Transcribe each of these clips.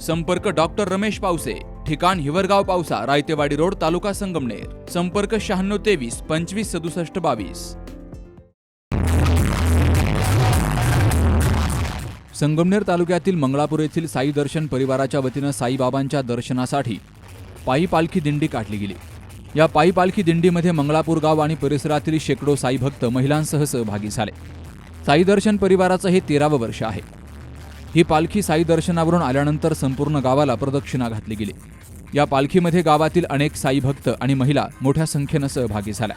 संपर्क डॉक्टर रमेश पावसे ठिकाण हिवरगाव पावसा रायतेवाडी रोड तालुका संगमनेर. संपर्क शहाण्णव तेवीस पंचवीस सदुसष्ट बावीस. संगमनेर तालुक्यातील मंगळापूर येथील साई दर्शन परिवाराच्या वतीनं साईबाबांच्या दर्शनासाठी पायी पालखी दिंडी काढली गेली. या पायी पालखी दिंडीमध्ये मंगळापूर गाव आणि परिसरातील शेकडो साई भक्त महिलांसह सहभागी झाले. साई दर्शन परिवाराचं हे तेरावं वर्ष आहे. ही पालखी साई दर्शनावरून आल्यानंतर संपूर्ण गावाला प्रदक्षिणा घातली गेली. या पालखीमध्ये गावातील अनेक साई भक्त आणि महिला मोठ्या संख्येनं सहभागी झाल्या.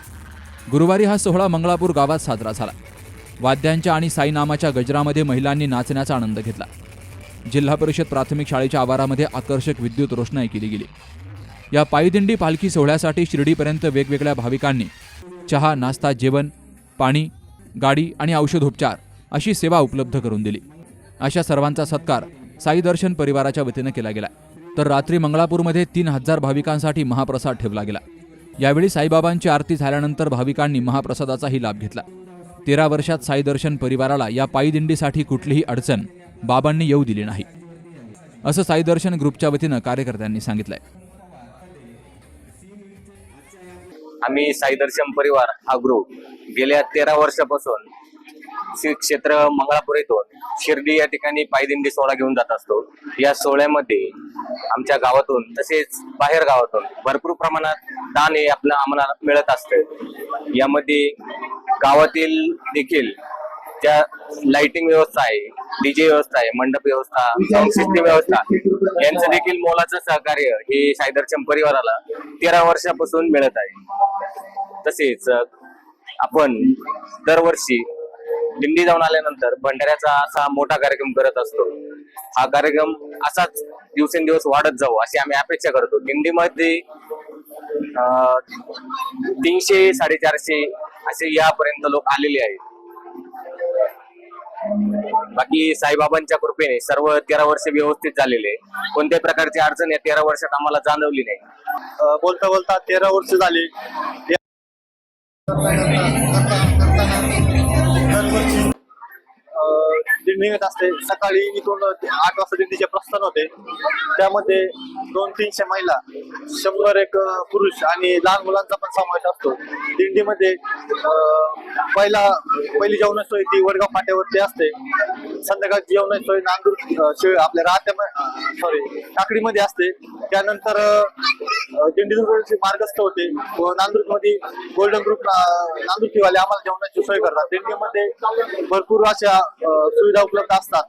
गुरुवारी हा सोहळा मंगळापूर गावात साजरा झाला. वाद्यांच्या आणि साई नामाच्या गजरामध्ये महिलांनी नाचण्याचा आनंद घेतला. जिल्हा परिषद प्राथमिक शाळेच्या आवारामध्ये आकर्षक विद्युत रोषणाई केली गेली. या पायदिंडी पालखी सोहळ्यासाठी शिर्डीपर्यंत वेगवेगळ्या भाविकांनी चहा नाश्ता जेवण पाणी गाडी आणि औषधोपचार अशी सेवा उपलब्ध करून दिली. अशा सर्वांचा सत्कार साई दर्शन परिवाराच्या वतीनं केला गेला. तर रात्री मंगळापूरमध्ये तीन हजार भाविकांसाठी महाप्रसाद ठेवला गेला. यावेळी साईबाबांची आरती झाल्यानंतर भाविकांनी महाप्रसादाचाही लाभ घेतला. तेरा वर्षात साई दर्शन परिवाराला या पायीदिंडीसाठी कुठलीही अडचण बाबांनी येऊ दिली नाही. असं साई दर्शन ग्रुपच्या वतीनं कार्यकर्त्यांनी सांगितलंय. आम्ही साई दर्शन परिवार हा ग्रुप गेल्या तेरा वर्षापासून श्री क्षेत्र मंगळापूर येथून शिर्डी या ठिकाणी पायदिंडी सोहळा घेऊन जात असतो. या सोहळ्यामध्ये आमच्या गावातून तसेच बाहेर गावातून भरपूर प्रमाणात दान हे आपलं आम्हाला मिळत असतं. यामध्ये गावातील देखील त्या लाइटिंग व्यवस्था आहे डीजे व्यवस्था आहे मंडप व्यवस्था साऊंड सिस्टीम व्यवस्था यांचं देखील मोलाचं सहकार्य हे साईदर्शन परिवाराला तेरा वर्षापासून मिळत आहे. तसेच आपण दरवर्षी दिंडी जाऊन आल्यानंतर भंडाऱ्याचा असा मोठा कार्यक्रम करत असतो. हा कार्यक्रम असाच दिवसेंदिवस वाढत जाऊ अशी आम्ही अपेक्षा करतो. दिंडीमध्ये तीनशे साडेचारशे असे यापर्यंत लोक आलेले आहेत. बाकी साईबाबांच्या कृपेने सर्व तेरा वर्ष व्यवस्थित झालेले कोणत्याही प्रकारची अडचण या तेरा वर्षात आम्हाला जाणवली नाही. बोलता बोलता तेरा वर्ष झाली. दिंडी निघत असते सकाळी इथून आठ वाजता दिंडीचे प्रस्थान होते त्यामध्ये दोन तीनशे महिला शंभर एक पुरुष आणि लहान मुलांचा पण समावेश असतो. दिंडीमध्ये पहिला पहिली जेवणाची सोय ती वडगाव फाट्यावरती असते. संध्याकाळची जेवणाची सोय नांदूर आपल्या राहत्या सॉरी टाकडीमध्ये असते. त्यानंतर अ, दिंडी मार्गस्थ होते. व नांदूरमध्ये गोल्डन ग्रुप नांदूरकीवाले आम्हाला जेवणाची सोय करतात. दिंडीमध्ये भरपूर अशा सुविधा उपलब्ध असतात.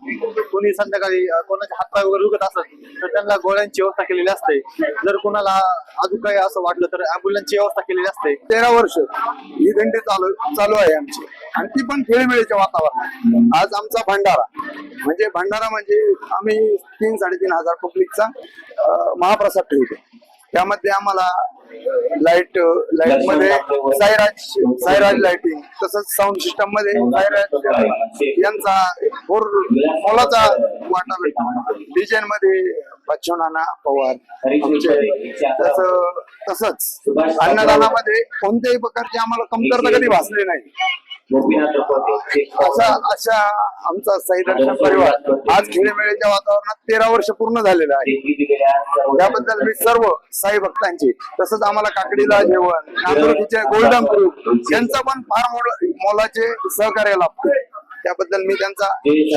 कोणी संध्याकाळी कोणाच्या कोणाचे हातपाय वगैरे दुखत असतात तर त्यांना गोळ्यांची व्यवस्था केलेली असते. जर कोणाला अजून काही असं वाटलं तर अँब्युलन्सची व्यवस्था केलेली असते. तेरा वर्ष ही दिंडी चालू चालू आहे आमची. आणि ती पण खेळीमेळीच्या वातावरणात. आज आमचा भंडारा म्हणजे भंडारा म्हणजे आम्ही तीन साडेतीन हजार पब्लिकचा महाप्रसाद ठेवतो. त्यामध्ये आम्हाला लाइट लाइटमध्ये साईराज साईराज लाइटिंग तसंच साऊंड सिस्टममध्ये साईराज यांचा भोर मोलाचा वाटा भेटतो. डिझाईन मध्ये बच्चनाना पवार आमचे तसं तसंच अन्नदानामध्ये कोणत्याही प्रकारची आम्हाला कमतरता कधी भासली नाही. अशा अशा आमचा साई दर्शन परिवार आज खेळमेळीच्या वातावरणात तेरा वर्ष पूर्ण झालेलं आहे. त्याबद्दल मी सर्व साई भक्तांची तसंच आम्हाला काकडीला जेवण नांदुर्गीचे गोल्डन ग्रुप यांचा पण फार मोल- मोलाचे सहकार्य लाभतो. त्याबद्दल मी त्यांचा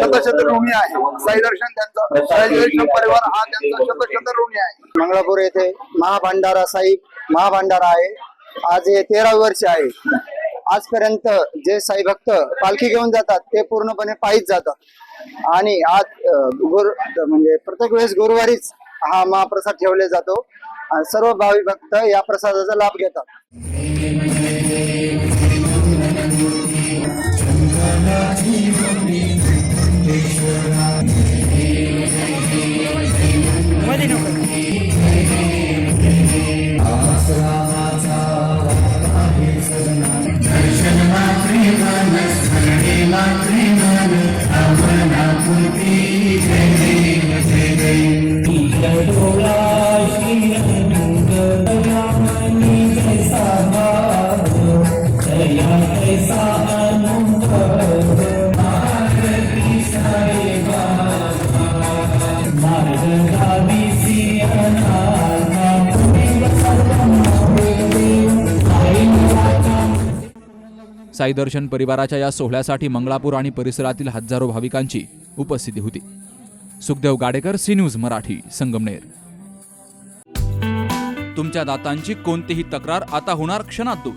शतशत ऋणी आहे. साई दर्शन त्यांचा साई परिवार हा त्यांचा शतशत ऋणी आहे. मंगळापूर येथे महाभांडारा साई महाभांडारा आहे. आज हे तेरा वर्ष आहे. आजपर्यंत जे साई भक्त पालखी घेऊन जातात ते पूर्णपणे पायीच जातात. आणि आज गुरु म्हणजे प्रत्येक वेळेस गुरुवारीच हा महाप्रसाद ठेवले जातो. सर्व भावी भक्त या प्रसादाचा लाभ घेतात. काही साई दर्शन परिवाराच्या या सोहळ्यासाठी मंगळापूर आणि परिसरातील हजारो भाविकांची उपस्थिती होती. Sukhdev Gadekar C news Marathi Sangamner. तुमच्या दातांची कोणतीही तक्रार आता होणार क्षणात दूर.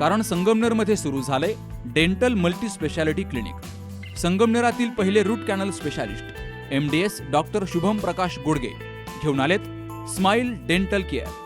कारण संगमनेरमध्ये सुरू झाले डेंटल मल्टी स्पेशालिटी क्लिनिक. संगमनेरातील पहिले root canal specialist M D S doctor Shubham Prakash Godge घेऊन आलेत स्माइल डेंटल केअर.